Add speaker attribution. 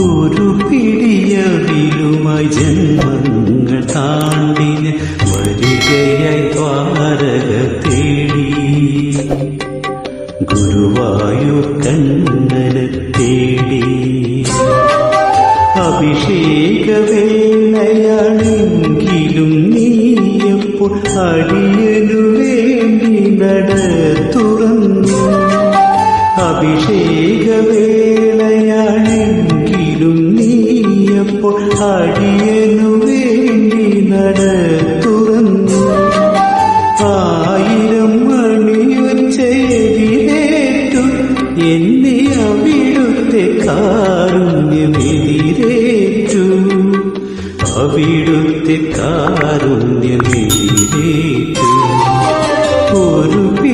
Speaker 1: ഒരു പിടിയവിലുമായി ജന്മങ്ങൾ താണ്ടിന് വരികയായി ദ്വാരക തേടി ഗുരുവായൂർ കണ്ണനെ തേടി. അഭിഷേകവേളയാണെങ്കിലും നീയപ്പോൾ അടിയനു വേണ്ടി നട തുറന്നു. ഇപ്പോൾ അടിയനു വേണ്ടി നട തുറന്നു ആയിരം മണിയൊച്ചേതിരേറ്റു എന്നെ അവിടുത്തെ കാരുണ്യമെതിരേറ്റു. അവിടുത്തെ കാരുണ്യമെതിരേറ്റു. ഒരു